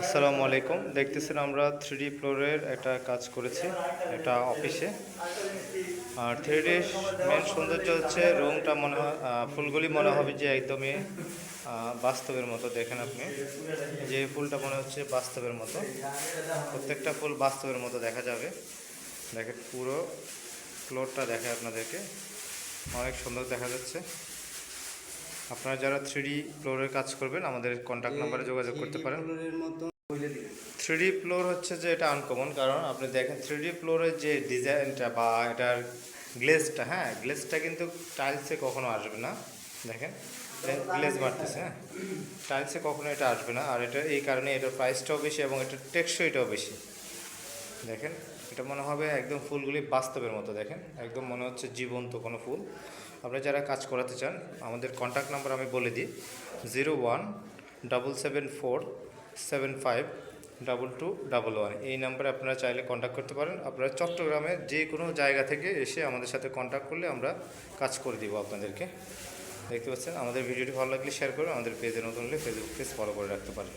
আসসালামু আলাইকুম। দেখতেছেন আমরা থ্রি ফ্লোরের একটা কাজ করেছি এটা অফিসে আর থ্রি ডি মেন সৌন্দর্য হচ্ছে রুমটা মনে হয় ফুলগুলি মনে হবে যে একদমই বাস্তবের মতো। দেখেন আপনি, যে ফুলটা মনে হচ্ছে বাস্তবের মতো। প্রত্যেকটা ফুল বাস্তবের মতো দেখা যাবে। দেখেন পুরো ফ্লোরটা দেখে আপনাদেরকে। অনেক সুন্দর দেখা যাচ্ছে। আপনারা যারা থ্রি ফ্লোরের কাজ করবেন আমাদের কন্ট্যাক্ট নাম্বারে যোগাযোগ করতে পারেন। থ্রি ফ্লোর হচ্ছে যে এটা আনকমন কারণ আপনি দেখেন থ্রি ফ্লোরের যে ডিজাইনটা বা এটার গ্লেজটা হ্যাঁ গ্লেজটা কিন্তু টাইলসে কখনো আসবে না। দেখেন গ্লেজ মারতেছে হ্যাঁ। টাইলসে কখনো এটা আসবে না আর এটা এই কারণে এটার প্রাইসটাও বেশি এবং এটার টেকসইটাও বেশি। দেখেন, এটা মনে হবে একদম ফুলগুলি বাস্তবের মতো, দেখেন। একদম মনে হচ্ছে জীবন্ত কোনো ফুল। আপনারা যারা কাজ করাতে চান, আমাদের কন্ট্যাক্ট নাম্বার আমি বলে দিই, zero one seven four seven five two double one. এই নাম্বারে আপনারা চাইলে কন্ট্যাক্ট করতে পারেন। আপনারা চট্টগ্রামে যে কোনো জায়গা থেকে এসে আমাদের সাথে কন্ট্যাক্ট করলে আমরা কাজ করে দিব আপনাদেরকে। দেখতে পাচ্ছেন, আমাদের ভিডিওটি ভালো লাগলে শেয়ার করুন আমাদের পেজে নতুন হলে ফেসবুক পেজ ফলো করে রাখতে পারেন।